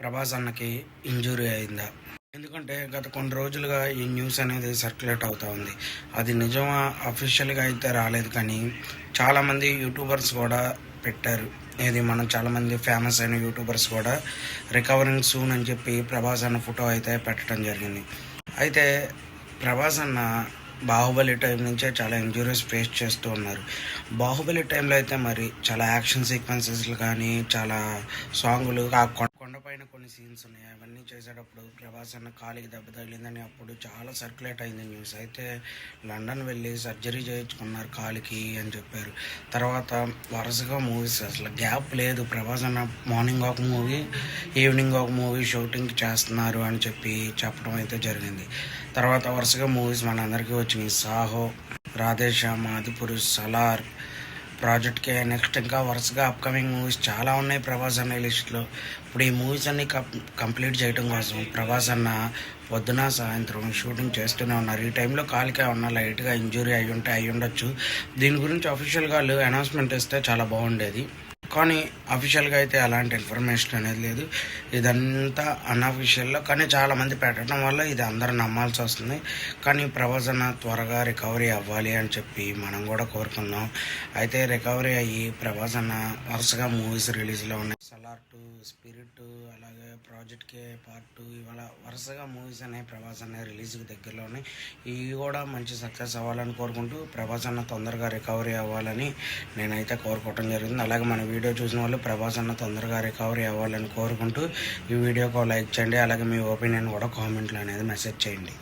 ప్రభాస్ అన్నకి ఇంజురీ అయిందా? ఎందుకంటే గత కొన్ని రోజులుగా ఈ న్యూస్ అనేది సర్క్యులేట్ అవుతూ ఉంది. అది నిజమా? అఫీషియల్గా అయితే రాలేదు కానీ చాలామంది యూట్యూబర్స్ కూడా పెట్టారు. ఇది మనం చాలామంది ఫేమస్ అయిన యూట్యూబర్స్ కూడా రికవరింగ్ సూన్ అని చెప్పి ప్రభాస్ అన్న ఫోటో అయితే పెట్టడం జరిగింది. అయితే ప్రభాస్ అన్న బాహుబలి టైం నుంచే చాలా ఇంజురీస్ ఫేస్ చేస్తూ ఉన్నారు. బాహుబలి టైంలో అయితే మరి చాలా యాక్షన్ సీక్వెన్సెస్లు కానీ చాలా సాంగులు ఆ కొన్ని సీన్స్ ఉన్నాయి. అవన్నీ చేసేటప్పుడు ప్రభాస్ అన్న కాలికి దెబ్బ తగిలిందని అప్పుడు చాలా సర్క్యులేట్ అయింది న్యూస్. అయితే లండన్ వెళ్ళి సర్జరీ చేయించుకున్నారు కాలికి అని చెప్పారు. తర్వాత వరుసగా మూవీస్ అసలు గ్యాప్ లేదు. ప్రభాస్ అన్న మార్నింగ్ ఒక మూవీ ఈవినింగ్ ఒక మూవీ షూటింగ్ చేస్తున్నారు అని చెప్పి చెప్పడం అయితే జరిగింది. తర్వాత వరుసగా మూవీస్ మనందరికీ వచ్చినాయి. సాహో రాధేశ్యామ్ ఆదిపురుష్ సలార్ ప్రాజెక్ట్కే నెక్స్ట్ ఇంకా వరుసగా అప్కమింగ్ మూవీస్ చాలా ఉన్నాయి ప్రభాస్ అన్న లిస్ట్లో ఇప్పుడు ఈ మూవీస్ అన్ని కంప్లీట్ చేయడం కోసం ప్రభాస్ అన్న పొద్దున సాయంత్రం షూటింగ్ చేస్తూనే ఉన్నారు. ఈ టైంలో కాలికే ఉన్న లైట్గా ఇంజురీ అయి ఉంటే అయి ఉండొచ్చు దీని గురించి అఫీషియల్గా వాళ్ళు అనౌన్స్మెంట్ ఇస్తే చాలా బాగుండేది. కానీ అఫీషియల్గా అయితే అలాంటి ఇన్ఫర్మేషన్ అనేది లేదు. ఇదంతా అన్అఫీషియల్లో కానీ చాలామంది పెట్టడం వల్ల ఇది అందరూ నమ్మాల్సి వస్తుంది. కానీ ప్రభాస్ త్వరగా రికవరీ అవ్వాలి అని చెప్పి మనం కూడా కోరుకుందాం. అయితే రికవరీ అయ్యి ప్రభాస్ వరుసగా మూవీస్ రిలీజ్లో ఉన్నాయి. సలార్ టూ స్పిరిట్ అలాగే ప్రాజెక్ట్ కే పార్ట్ టూ ఇవాళ వరుసగా మూవీస్ అనేవి ప్రభాస్ అన్న రిలీజ్కి దగ్గరలో ఉన్నాయి. ఇవి కూడా మంచి సక్సెస్ అవ్వాలని కోరుకుంటూ ప్రభాస్ అన్న తొందరగా రికవరీ అవ్వాలని నేనైతే కోరుకోవటం జరిగింది. అలాగే మన వీడియో చూసిన వాళ్ళు ప్రభాస్ అన్న తొందరగా రికవరీ అవ్వాలని కోరుకుంటూ ఈ వీడియోకి లైక్ చేయండి. అలాగే మీ ఒపీనియన్ కూడా కామెంట్లో అనేది మెసేజ్ చేయండి.